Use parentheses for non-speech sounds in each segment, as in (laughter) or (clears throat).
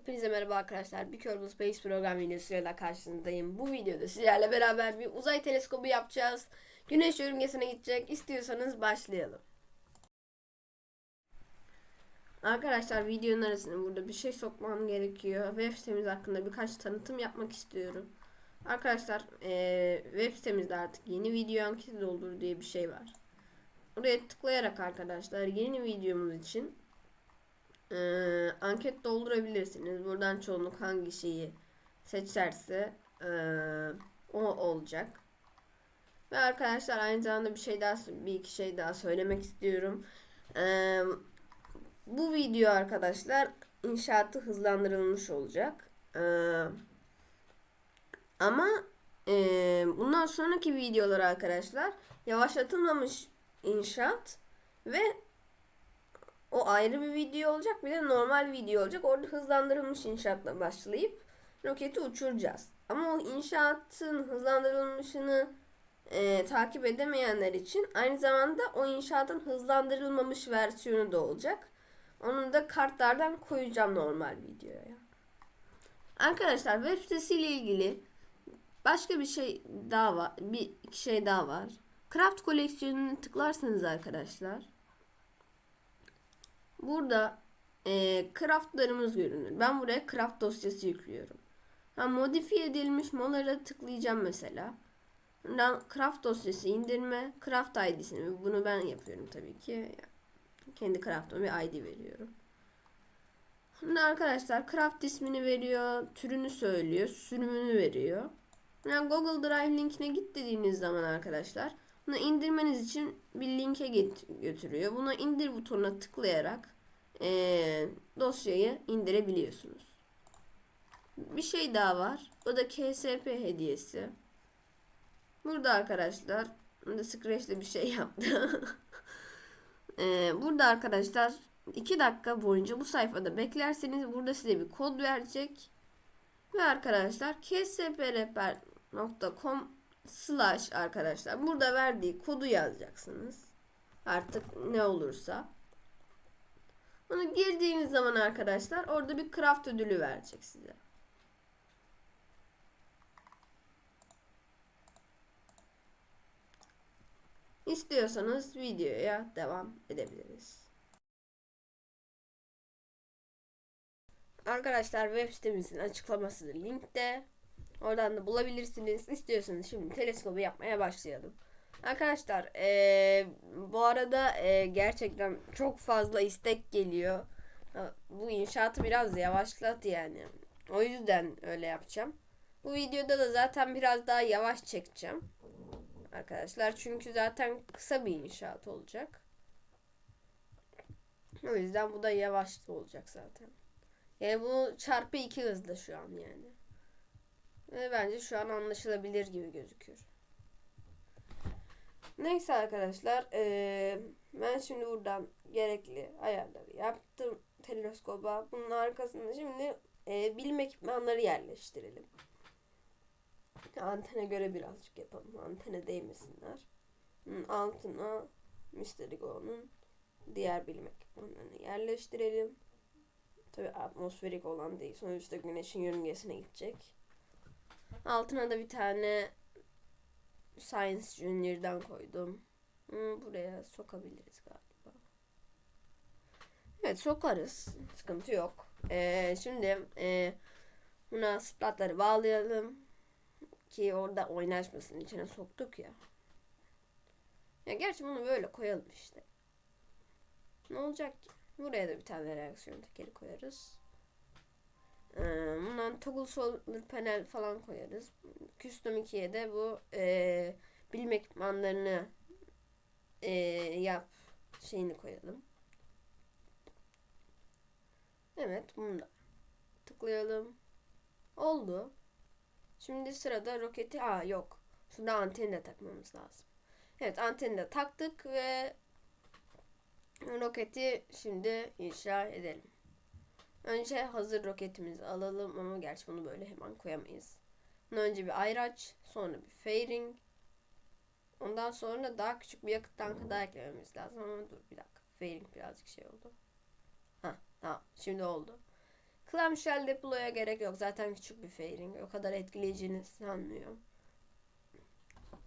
Hepinize merhaba arkadaşlar. Bir Kerbal Space program videosuyla karşınızdayım. Bu videoda sizlerle beraber bir uzay teleskobu yapacağız. Güneş yörüngesine gidecek. İstiyorsanız başlayalım. Arkadaşlar videonun arasına burada bir şey sokmam gerekiyor. Web sitemiz hakkında birkaç tanıtım yapmak istiyorum. Arkadaşlar eee, web sitemizde artık yeni video anketi doldur diye bir şey var. Oraya tıklayarak arkadaşlar yeni videomuz için eee, anket doldurabilirsiniz. Buradan çoğunluk hangi şeyi seçerse eee, o olacak. Ve arkadaşlar aynı zamanda bir şey daha bir iki şey daha söylemek istiyorum. Eee, bu video arkadaşlar inşaatı hızlandırılmış olacak. Eee, ama eee, bundan sonraki videolar arkadaşlar yavaşlatılmamış inşaat ve o ayrı bir video olacak bir de normal video olacak. Orada hızlandırılmış inşaatla başlayıp roketi uçuracağız. Ama o inşaatın hızlandırılmışını e, takip edemeyenler için aynı zamanda o inşaatın hızlandırılmamış versiyonu da olacak. Onu da kartlardan koyacağım normal videoya. Arkadaşlar web sitesiyle ilgili başka bir şey daha var. Bir iki şey daha var. Craft koleksiyonunu tıklarsanız arkadaşlar Burada e, craftlarımız görünür. Ben buraya craft dosyası yüklüyorum. Ha, modifiye edilmiş mallara tıklayacağım mesela. Buradan craft dosyası indirme, craft ID'sini bunu ben yapıyorum tabii ki. Kendi craft'ıma bir ID veriyorum. Şimdi arkadaşlar craft ismini veriyor, türünü söylüyor, sürümünü veriyor. Yani Google Drive linkine git dediğiniz zaman arkadaşlar bunu indirmeniz için bir linke get- götürüyor. Buna indir butonuna tıklayarak eee, dosyayı indirebiliyorsunuz. Bir şey daha var. O da KSP hediyesi. Burada arkadaşlar burada Scratch'te bir şey (laughs) yaptı. Eee, burada arkadaşlar 2 dakika boyunca bu sayfada beklerseniz burada size bir kod verecek. Ve arkadaşlar ksprehber.com slash arkadaşlar burada verdiği kodu yazacaksınız. Artık ne olursa. Bunu girdiğiniz zaman arkadaşlar orada bir craft ödülü verecek size. İstiyorsanız videoya devam edebiliriz. Arkadaşlar web sitemizin açıklaması linkte. Oradan da bulabilirsiniz. İstiyorsanız şimdi teleskobu yapmaya başlayalım. Arkadaşlar eee, bu arada eee, gerçekten çok fazla istek geliyor. Bu inşaatı biraz yavaşlat yani. O yüzden öyle yapacağım. Bu videoda da zaten biraz daha yavaş çekeceğim. Arkadaşlar çünkü zaten kısa bir inşaat olacak. O yüzden bu da yavaş olacak zaten. Yani bu çarpı iki hızda şu an yani. Ve bence şu an anlaşılabilir gibi gözüküyor. Neyse arkadaşlar. eee, ben şimdi buradan gerekli ayarları yaptım teleskoba. Bunun arkasında şimdi eee bilim ekipmanları yerleştirelim. Antene göre birazcık yapalım. Antene değmesinler. Altına Mr. Go'nun diğer bilim ekipmanlarını yerleştirelim. Tabi atmosferik olan değil. Sonuçta güneşin yörüngesine gidecek. Altına da bir tane Science Junior'dan koydum. Buraya sokabiliriz galiba. Evet sokarız. Sıkıntı yok. Ee, şimdi e, buna splatları bağlayalım. Ki orada oynaşmasın içine soktuk ya. Ya gerçi bunu böyle koyalım işte. Ne olacak ki? Buraya da bir tane reaksiyon tekeri koyarız. Ee, bundan toggle solar panel falan koyarız. Custom 2'ye de bu e, bilim ekipmanlarını e, yap şeyini koyalım. Evet bunu da tıklayalım. Oldu. Şimdi sırada roketi aa yok. Şurada anteni de takmamız lazım. Evet anteni de taktık ve roketi şimdi inşa edelim. Önce hazır roketimizi alalım ama gerçi bunu böyle hemen koyamayız. Önce bir ayraç, sonra bir fairing. Ondan sonra daha küçük bir yakıt tankı daha eklememiz lazım ama dur bir dakika. Fairing birazcık şey oldu. Ha tamam şimdi oldu. Clamshell deploya gerek yok. Zaten küçük bir fairing. O kadar etkileyeceğini sanmıyorum.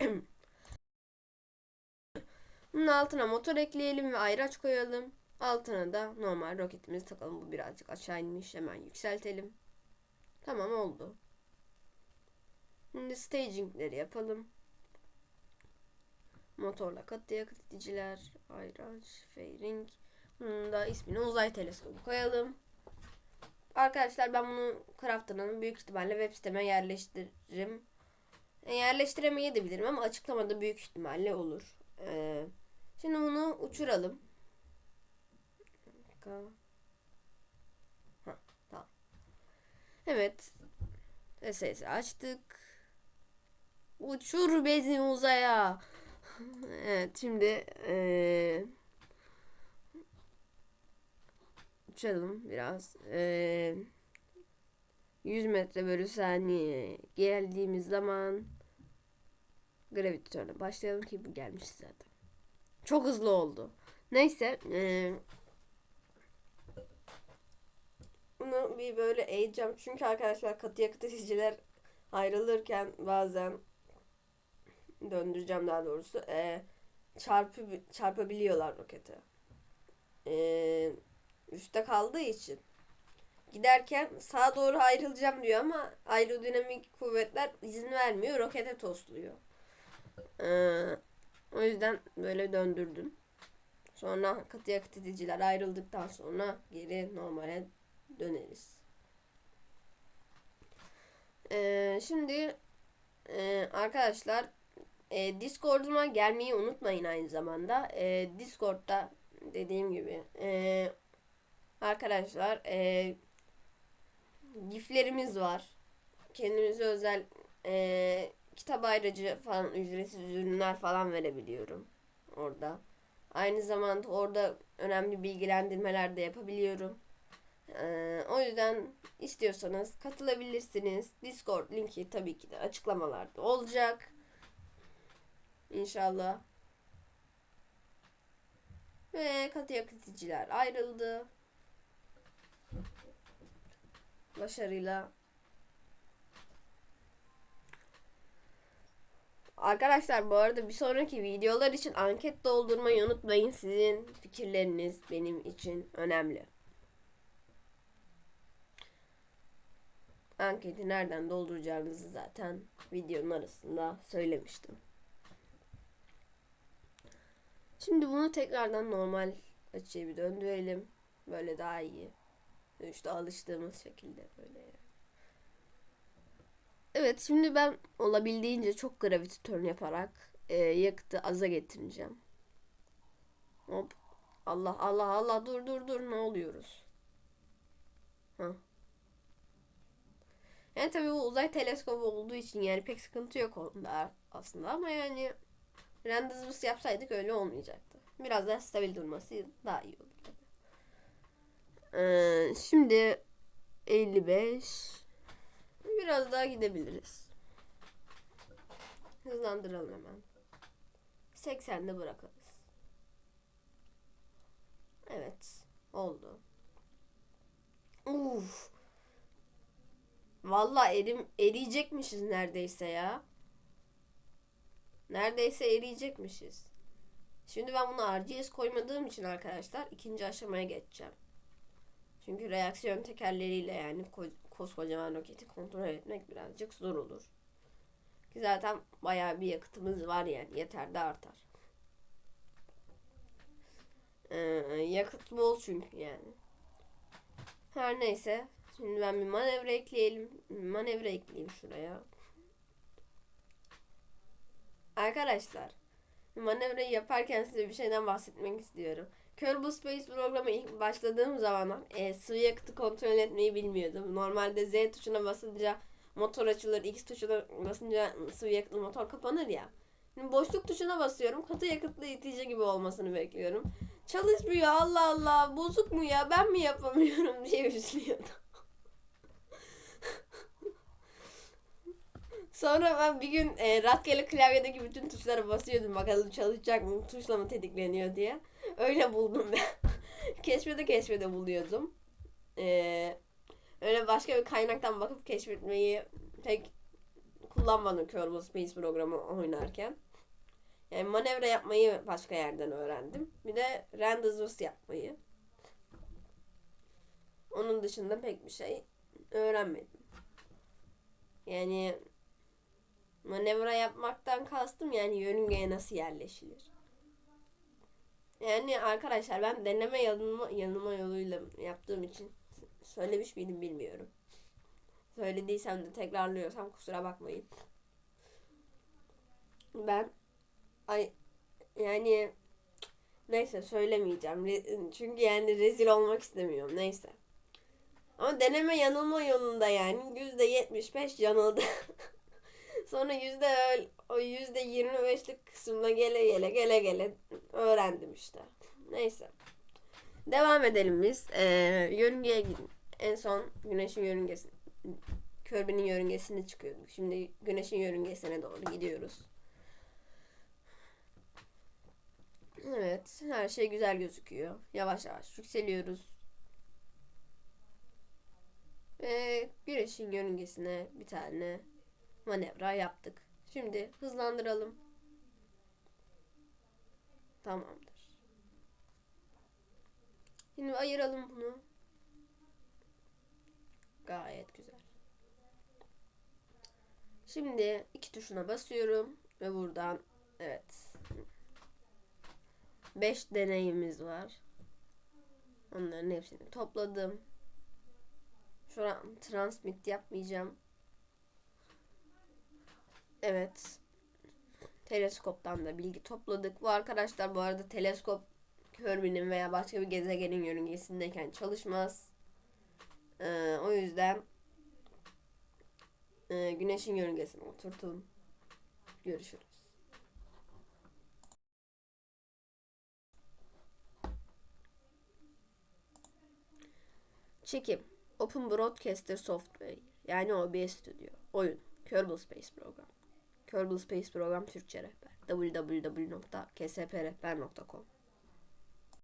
(clears throat) Bunun altına motor ekleyelim ve ayraç koyalım. Altına da normal roketimizi takalım. Bu birazcık aşağı inmiş. Hemen yükseltelim. Tamam oldu. Şimdi stagingleri yapalım. Motorla katı yakıt iticiler, ayraç, fairing. Bunun da ismini uzay teleskobu koyalım. Arkadaşlar ben bunu Crafter'ın büyük ihtimalle web siteme yerleştiririm. E, yerleştiremeyebilirim ama açıklamada büyük ihtimalle olur. E, şimdi bunu uçuralım. Dakika. Ha, tamam. Evet. SS açtık. Uçur bezi uzaya. evet şimdi eee uçalım biraz. Eee 100 metre bölü saniye geldiğimiz zaman gravitörle başlayalım ki bu gelmiş zaten. Çok hızlı oldu. Neyse eee bunu bir böyle eğeceğim. Çünkü arkadaşlar katı yakıt isiciler ayrılırken bazen döndüreceğim daha doğrusu. E, çarpı çarpabiliyorlar rokete. E, üstte kaldığı için giderken sağa doğru ayrılacağım diyor ama aerodinamik kuvvetler izin vermiyor. Rokete tosluyor. E, o yüzden böyle döndürdüm. Sonra katı yakıt ediciler ayrıldıktan sonra geri normale döneriz. Ee, şimdi e, arkadaşlar e, Discord'uma gelmeyi unutmayın aynı zamanda. E, Discord'da dediğim gibi e, arkadaşlar e, giflerimiz var. Kendimize özel e, kitap ayrıcı falan ücretsiz ürünler falan verebiliyorum orada. Aynı zamanda orada önemli bilgilendirmeler de yapabiliyorum. Ee, o yüzden istiyorsanız katılabilirsiniz. Discord linki tabii ki de açıklamalarda olacak. İnşallah. Ve katı yakıtıcılar ayrıldı. Başarıyla. Arkadaşlar bu arada bir sonraki videolar için anket doldurmayı unutmayın. Sizin fikirleriniz benim için önemli. Anketi nereden dolduracağınızı zaten videonun arasında söylemiştim. Şimdi bunu tekrardan normal açıya bir döndürelim. Böyle daha iyi. İşte alıştığımız şekilde böyle. Evet şimdi ben olabildiğince çok gravity yaparak e, yakıtı aza getireceğim. Hop. Allah Allah Allah dur dur dur ne oluyoruz? Hah. Yani tabii bu uzay teleskobu olduğu için yani pek sıkıntı yok onda aslında ama yani rendezvous yapsaydık öyle olmayacaktı. Biraz daha stabil durması daha iyi olur. Ee, şimdi 55 biraz daha gidebiliriz. Hızlandıralım hemen. 80'de bırakarız. Evet. Oldu. Uf. Valla erim eriyecekmişiz neredeyse ya. Neredeyse eriyecekmişiz. Şimdi ben bunu RGS koymadığım için arkadaşlar ikinci aşamaya geçeceğim. Çünkü reaksiyon tekerleriyle yani ko- koskocaman roketi kontrol etmek birazcık zor olur. Ki zaten bayağı bir yakıtımız var yani yeter de artar. Ee, yakıt bol çünkü yani. Her neyse Şimdi ben bir manevra ekleyelim. Manevra ekleyeyim şuraya. Arkadaşlar manevrayı yaparken size bir şeyden bahsetmek istiyorum. Kerbal Space programı ilk başladığım zaman e, sıvı yakıtı kontrol etmeyi bilmiyordum. Normalde Z tuşuna basınca motor açılır, X tuşuna basınca sıvı yakıtlı motor kapanır ya. Şimdi boşluk tuşuna basıyorum. Katı yakıtlı itici gibi olmasını bekliyorum. Çalışmıyor Allah Allah. Bozuk mu ya? Ben mi yapamıyorum (laughs) diye üzülüyordum. Sonra ben bir gün e, rastgele klavyedeki bütün tuşlara basıyordum bakalım çalışacak mı tuşla mı tetikleniyor diye. Öyle buldum ben. (laughs) keşfede keşfede buluyordum. E, öyle başka bir kaynaktan bakıp keşfetmeyi pek kullanmadım Kerbal Space programı oynarken. Yani manevra yapmayı başka yerden öğrendim. Bir de Randazos yapmayı. Onun dışında pek bir şey öğrenmedim. Yani manevra yapmaktan kastım yani yörüngeye nasıl yerleşilir. Yani arkadaşlar ben deneme yanılma, yanılma yoluyla yaptığım için söylemiş miydim bilmiyorum. Söylediysem de tekrarlıyorsam kusura bakmayın. Ben ay yani neyse söylemeyeceğim. Re- Çünkü yani rezil olmak istemiyorum. Neyse. Ama deneme yanılma yolunda yani yüzde yetmiş beş yanıldı. (laughs) Sonra yüzde o yüzde yirmi beşlik kısmına gele gele gele gele öğrendim işte. Neyse. Devam edelim biz. Ee, yörüngeye gidin. En son güneşin yörüngesi Kirby'nin yörüngesine çıkıyorduk. Şimdi güneşin yörüngesine doğru gidiyoruz. Evet, her şey güzel gözüküyor. Yavaş yavaş yükseliyoruz. Ve güneşin yörüngesine bir tane manevra yaptık. Şimdi hızlandıralım. Tamamdır. Şimdi ayıralım bunu. Gayet güzel. Şimdi iki tuşuna basıyorum ve buradan evet 5 deneyimiz var. Onların hepsini topladım. Şu an transmit yapmayacağım. Evet. Teleskoptan da bilgi topladık. Bu arkadaşlar bu arada teleskop Kirby'nin veya başka bir gezegenin yörüngesindeyken çalışmaz. Ee, o yüzden e, güneşin yörüngesine oturtalım. Görüşürüz. Çekim. Open Broadcaster Software. Yani OBS Studio. Oyun. Kerbal Space Program. Kerbal Space Program Türkçe rehber. www.ksprehber.com